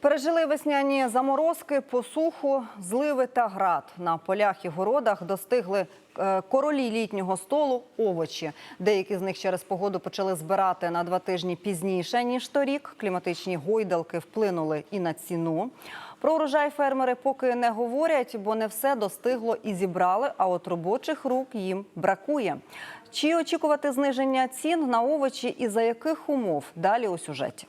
Пережили весняні заморозки, посуху, зливи та град. На полях і городах достигли е, королі літнього столу овочі. Деякі з них через погоду почали збирати на два тижні пізніше, ніж торік. Кліматичні гойдалки вплинули і на ціну. Про урожай фермери поки не говорять, бо не все достигло і зібрали, а от робочих рук їм бракує. Чи очікувати зниження цін на овочі і за яких умов? Далі у сюжеті.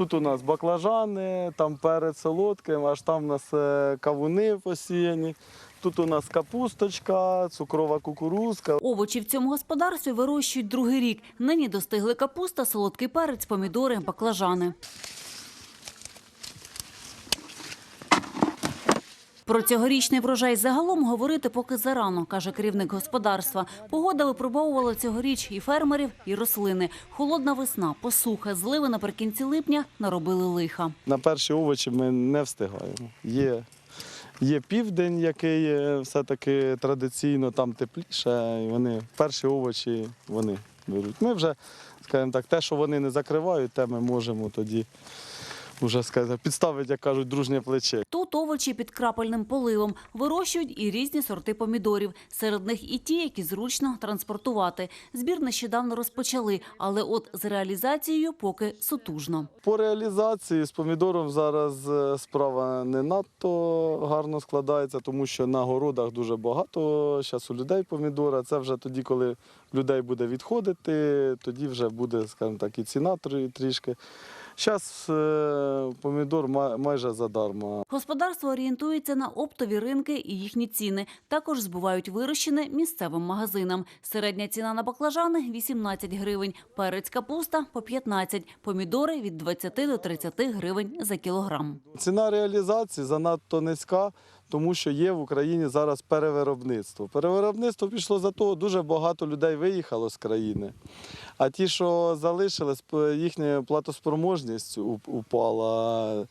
Тут у нас баклажани, там перець солодкий, аж там у нас кавуни посіяні. Тут у нас капусточка, цукрова кукурузка. Овочі в цьому господарстві вирощують другий рік. Нині достигли капуста, солодкий перець, помідори, баклажани. Про цьогорічний врожай загалом говорити поки зарано, каже керівник господарства. Погода випробовувала цьогоріч і фермерів, і рослини. Холодна весна, посуха, зливи наприкінці липня наробили лиха. На перші овочі ми не встигаємо. Є, є південь, який е, все-таки традиційно там тепліше, і вони перші овочі вони беруть. Ми вже, скажімо так, те, що вони не закривають, те ми можемо тоді вже сказати, підставити, як кажуть, дружнє плече. Тут овочі під крапельним поливом вирощують і різні сорти помідорів. Серед них і ті, які зручно транспортувати. Збір нещодавно розпочали, але от з реалізацією поки сутужно. По реалізації з помідором зараз е, справа не надто гарно складається, тому що на городах дуже багато зараз у людей помідора. Це вже тоді, коли людей буде відходити, тоді вже буде, скажімо так, і ціна трі- трішки. Зараз помідор май- майже задарма. Господарство орієнтується на оптові ринки і їхні ціни. Також збувають вирощене місцевим магазинам. Середня ціна на баклажани – 18 гривень, перець капуста – по 15, помідори – від 20 до 30 гривень за кілограм. Ціна реалізації занадто низька, тому що є в Україні зараз перевиробництво. Перевиробництво пішло за того, дуже багато людей виїхало з країни. А ті, що залишились, їхня платоспроможність упала.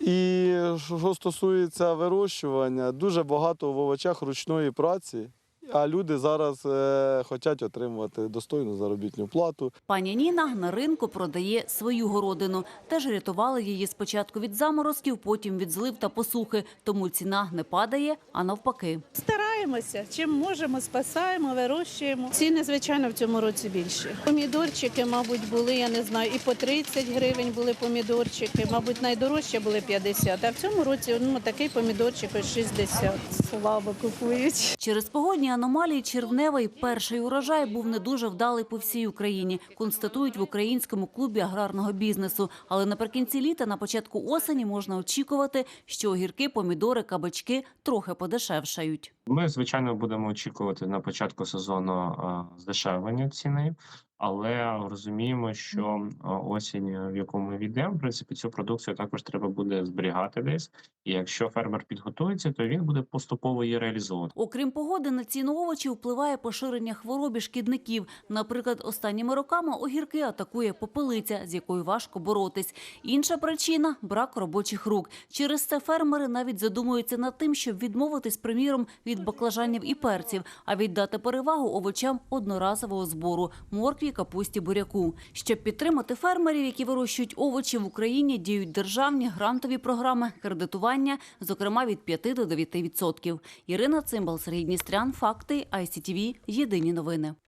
І що стосується вирощування, дуже багато в овочах ручної праці. А люди зараз е, хочуть отримувати достойну заробітну плату. Пані Ніна на ринку продає свою городину. Теж рятували її спочатку від заморозків, потім від злив та посухи. Тому ціна не падає, а навпаки. Стараємося, чим можемо, спасаємо, вирощуємо. Ціни, звичайно, в цьому році більші. Помідорчики, мабуть, були, я не знаю, і по 30 гривень були помідорчики, мабуть, найдорожче були 50, а в цьому році ну, такий помідорчик ось 60. Слабо купують. Через погодні аномалії червневий перший урожай був не дуже вдалий по всій Україні. Констатують в українському клубі аграрного бізнесу. Але наприкінці літа, на початку осені, можна очікувати, що огірки, помідори, кабачки трохи подешевшають. Ми, звичайно, будемо очікувати на початку сезону е, здешевлення ціни, але розуміємо, що е, осінь, в яку ми війдемо, в принципі, цю продукцію також треба буде зберігати десь. І якщо фермер підготується, то він буде поступово її реалізовувати. Окрім погоди, на ціну овочів впливає поширення хвороб і шкідників. Наприклад, останніми роками огірки атакує попелиця, з якою важко боротись. Інша причина брак робочих рук. Через це фермери навіть задумуються над тим, щоб відмовитись, приміром, від баклажанів і перців, а віддати перевагу овочам одноразового збору моркві, капусті, буряку. Щоб підтримати фермерів, які вирощують овочі в Україні, діють державні грантові програми кредитування, зокрема від 5 до 9 відсотків. Ірина Цимбал, Сергій Дністрян, Факти, ICTV, Єдині новини.